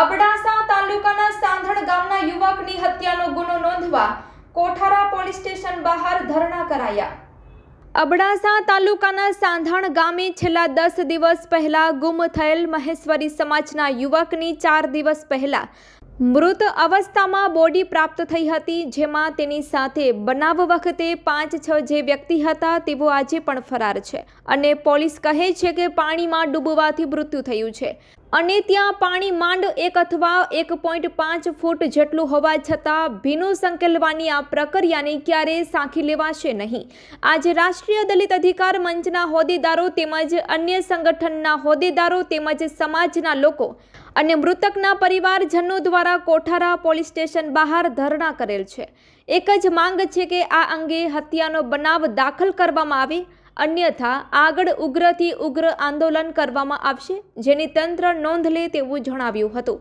અબડાસા તાલુકાના સાંધણ ગામના યુવકની હત્યાનો ગુનો નોંધવા કોઠારા પોલીસ સ્ટેશન બહાર ધરણા કરાયા. અબડાસા તાલુકાના સાંધણ ગામે છેલ્લા દસ દિવસ પહેલા ગુમ થયેલ મહેશ્વરી સમાજના યુવકની ચાર દિવસ પહેલા મૃત અવસ્થામાં બોડી પ્રાપ્ત થઈ હતી, જેમાં તેની સાથે બનાવ વખતે પાંચ છ જે વ્યક્તિ હતા તેઓ આજે પણ ફરાર છે. અને પોલીસ કહે છે કે પાણીમાં ડૂબવાથી મૃત્યુ થયું છે. અને ત્યાં પાણી માંડ એક અથવા એક પોઈન્ટ પાંચ ફૂટ જેટલું હોવા છતાં ભીનું સંકેલવાની આ પ્રક્રિયાને ક્યારેય સાંખી લેવાશે નહીં. આજે રાષ્ટ્રીય દલિત અધિકાર મંચના હોદ્દેદારો તેમજ અન્ય સંગઠનના હોદ્દેદારો તેમજ સમાજના લોકો અને મૃતકના પરિવારજનો દ્વારા કોઠારા પોલીસ સ્ટેશન બહાર ધરણા કરેલ છે. એક જ માંગ છે કે આ અંગે હત્યાનો બનાવ દાખલ કરવામાં આવે, અન્યથા આગળ ઉગ્રથી ઉગ્ર આંદોલન કરવામાં આવશે, જેની તંત્ર નોંધ લે તેવું જણાવ્યું હતું.